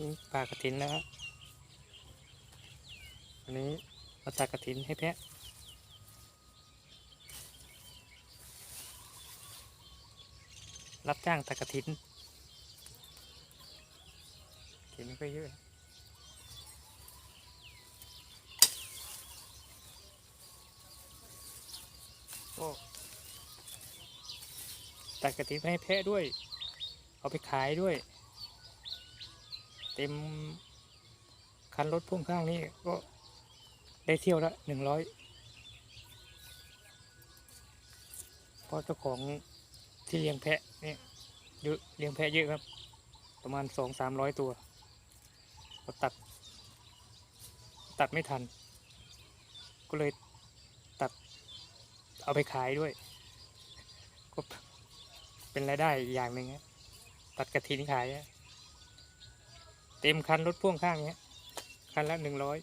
นี่ปลากระถินนะฮะอันนี้มาตัดกระถินให้แพะรับจ้างตัดกระถินถินไม่ค่อยเยอะโอ้ตัดกระถินให้แพะด้วย เอาไปขายด้วย เต็มคันรถพ่วงข้างนี่ก็ได้เที่ยวละหนึ่งร้อยเพราะเจ้าของที่เลี้ยงแพะเนี่ยเยอะเลี้ยงแพะเยอะครับ ประมาณสองสามร้อยตัวก็ตัด ตัดไม่ทัน ก็เลยตัดเอาไปขายด้วย ก็เป็นรายได้อีกอย่างหนึ่งตัดกระถินขายฮะ เต็มคันรถพ่วงข้างเนี้ยคันละหนึ่งร้อย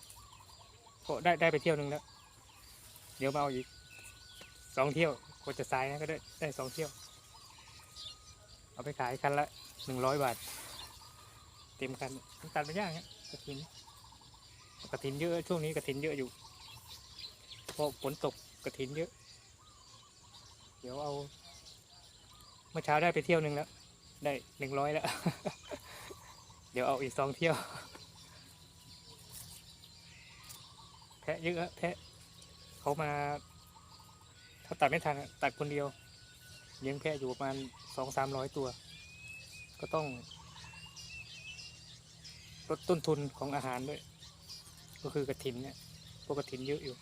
ก็ได้ได้ไปเที่ยวหนึ่งแล้ว เดี๋ยวมาเอาอีกสองเที่ยวก็จะสายนะก็ได้ได้สองเที่ยว เอาไปขายคันละหนึ่งร้อยบาท เต็มคันมันตัดไม่ยากฮะกระถินกระถินเยอะช่วงนี้กระถินเยอะอยู่เพราะฝนตกกระถินเยอะ เดี๋ยวเอาเมื่อเช้าได้ไปเที่ยวหนึ่งแล้ว ได้หนึ่งร้อยแล้ว ดี๋ยวเอาอีกสองเที่ยวแพะเยอะแพะเขามา ถ้าตัดไม่ทันตัดคนเดียวเลี้ยงแพะอยู่ประมาณสองสามร้อยตัว ก็ต้องลดต้นทุนของอาหารด้วย ก็คือกระถินเนี่ย พวกกระถินเยอะอยู่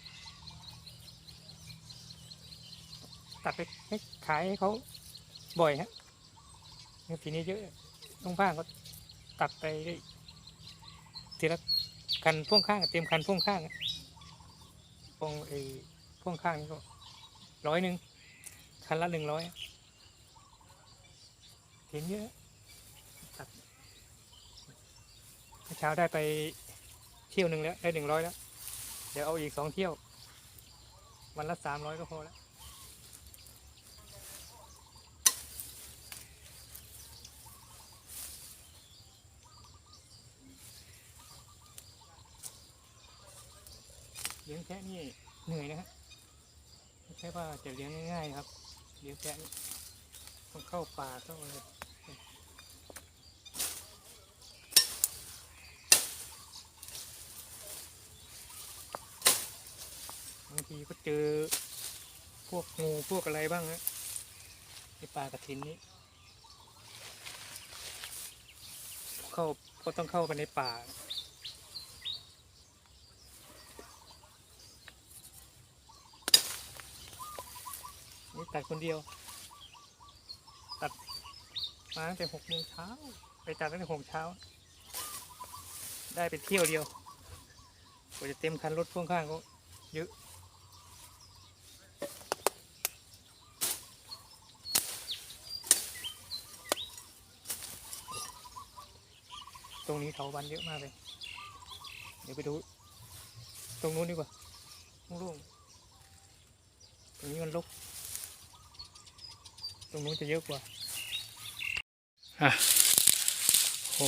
ตัดไปให้ขายให้เขาบ่อยฮะเนี่ยทีนี้เยอะต้องบ้างก็ ตัดไปทีละคันพ่วงข้างอะเต็มคันพ่วงข้างพ่วงไอ้พ่วงข้างนี่ก็ร้อยหนึ่งคันละหนึ่งร้อยเห็นเยอะตัดเช้าได้ไปเที่ยวหนึ่งแล้วได้หนึ่งร้อยแล้ว เดี๋ยวเอาอีกสองเที่ยว วันละสามร้อยก็พอแล้ว เลี้ยงแพะนี่เหนื่อยนะฮะไม่ใช่ว่าจะเลี้ยงง่ายๆครับ เลี้ยงแพะนี่ต้องเข้าป่าเข้าอะไรบางทีก็เจอพวกงูพวกอะไรบ้างนะในป่ากระถินนี้ เข้าก็ต้องเข้าไปในป่า ตัดคนเดียว ตัดมาตั้งแต่หกโมงเช้า ไปตัดตั้งแต่หกเช้า ได้ไปเที่ยวเดียวกว่าจะเต็มคันรถพ่วงข้างก็เยอะตรงนี้เถาวันเยอะมากเลย เดี๋ยวไปดู ตรงนู้นดีกว่าร่งๆตรงนี้มันรก รงนู้นจะเยอะกว่าอะโอ้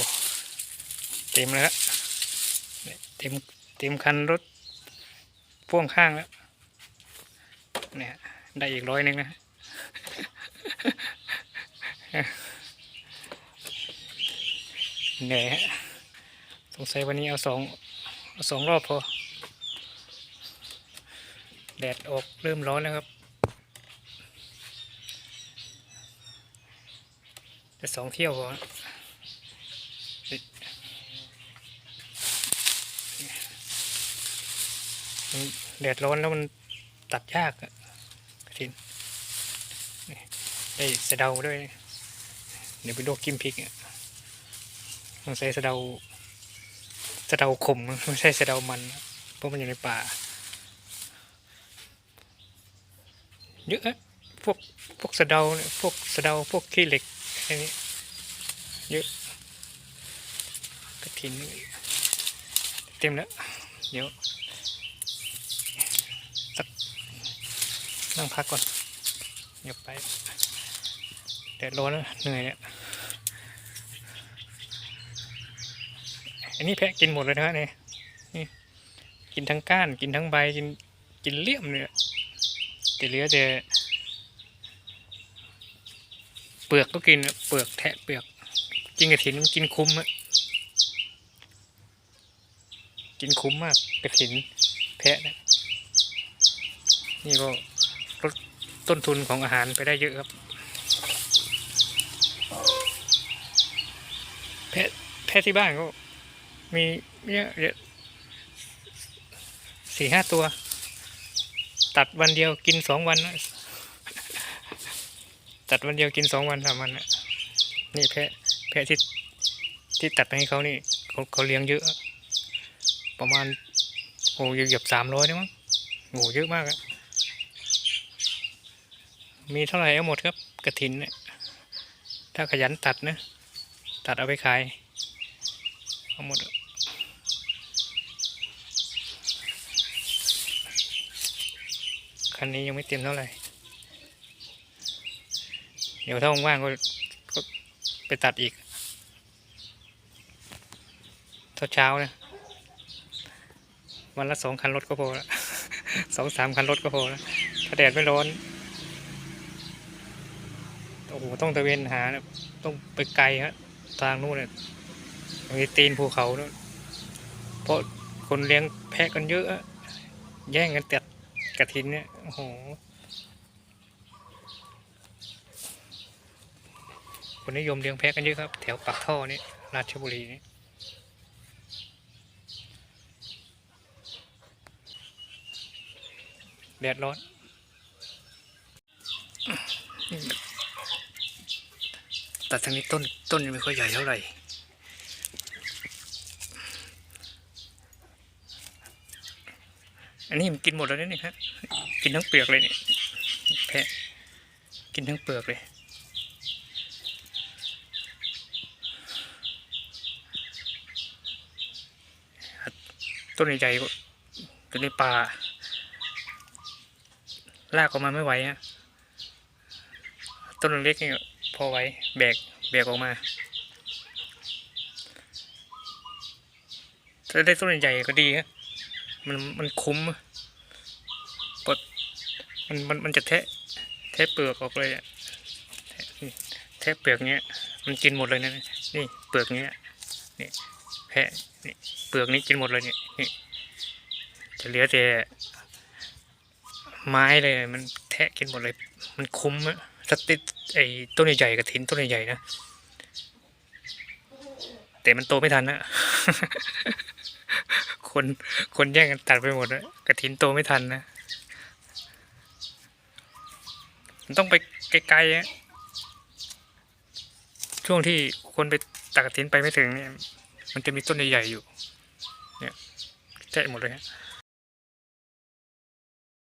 เต็มแล้วเนี่ยเต็มเต็มคันรถพ่วงข้างแล้วเนี่ยได้อีกร้อยหนึ่งนะเหนื่อยฮะสงสัยวันนี้เอาสองเอาสองรอบพอ แดดออกเริ่มร้อนแล้วครับ จะสองเที่ยวพอแดดร้อนแล้วมันตัดยากอะกระทินได้สะเดาด้วย เดี๋ยวไปลวกกิมพริกต้องใช้สะเดาสะเดาขมไม่ใช่สะเดามัน เพราะมันอยู่ในป่า เยอะอะพวกพวกสะเดาพวกสะเดาพวกขี้เหล็ก อันนี้เยอะกระถินเต็มแล้วเดี๋ยวสักนั่งพักก่อนเดี๋ยวไปแดดร้อนเหนื่อยเนี่ยอันนี้แพะกินหมดเลยนะฮะเนี่ยนี่กินทั้งก้านกินทั้งใบกินกินเลี่ยมเนี่ยแต่เหลือแต่ เปลือกก็กินเปลือกแทะเปลือกกินกระถินมันกินคุ้มอะกินคุ้มมากกระถินแพะนะนี่ก็ลดต้นทุนของอาหารไปได้เยอะครับ แพะแพะที่บ้านก็มีเยอะเยอะสี่ห้าตัว ตัดวันเดียวกินสองวันนะ ตัดวันเดียวกินสองวันสามวันนะนี่แพะแพะที่ที่ตัดไปให้เขานี่เขาเขาเลี้ยงเยอะ ประมาณโอ้เหยียบสามร้อยนะมั้งโอ้เยอะมากอะมีเท่าไหร่เอาหมดครับกระถินเนี่ยถ้าขยันตัดนะ ตัดเอาไปขายเอาหมดคันนี้ยังไม่เต็มเท่าไหร่ เดี๋ยวถ้าว่างก็ก็ไปตัดอีกเช้าเช้าๆนะวันละสองคันรถก็พอละสองสามคันรถก็พอละถ้าแดดไม่ร้อนโอ้โหต้องตะเวนหานะต้องไปไกลฮะทางนู้นเนี่ยมีตีนภูเขาด้วยเพราะคนเลี้ยงแพะกันเยอะอะแย่งกันตัดกระถินเนี่ยโอ้โห คนนิยมเลี้ยงแพะกันเยอะครับ แถวปากท่อนี่ราชบุรีนี่แดดร้อนแต่ทางนี้ต้นต้นยังไม่ค่อยใหญ่เท่าไหร่อันนี้มันกินหมดแล้วนี่ครับกินทั้งเปลือกเลยเนี่ยแพะกินทั้งเปลือกเลย ต้นใหญ่ๆก็อยู่ในป่าลากออกมาไม่ไหวฮะต้นเล็กๆนี่พอไหวแบกแบกออกมาถ้าได้ต้นใหญ่ๆก็ดีฮะมันมันคุ้มปดมันมันมันจะแทะแทะเปลือกออกเลยอะแทะเปลือกเนี้ยมันกินหมดเลยนะนี่เปลือกเนี้ยนี่ แพะนี่เปลือกนี้กินหมดเลยเนี่ยนี่จะเหลือแต่ไม้เลยมันแทะกินหมดเลย มันคุ้มอะถ้าติดไอ้ต้นใหญ่ๆกับถินต้นใหญ่ๆนะแต่มันโตไม่ทันนะคนคนแย่งกันตัดไปหมดนะกระถินโตไม่ทันนะมันต้องไปไกลๆอะช่วงที่คนไปตัดกระถินไปไม่ถึงเนี่ย มันจะมีต้นใหญ่ๆอยู่เนี่ยแทะหมดเลยฮะ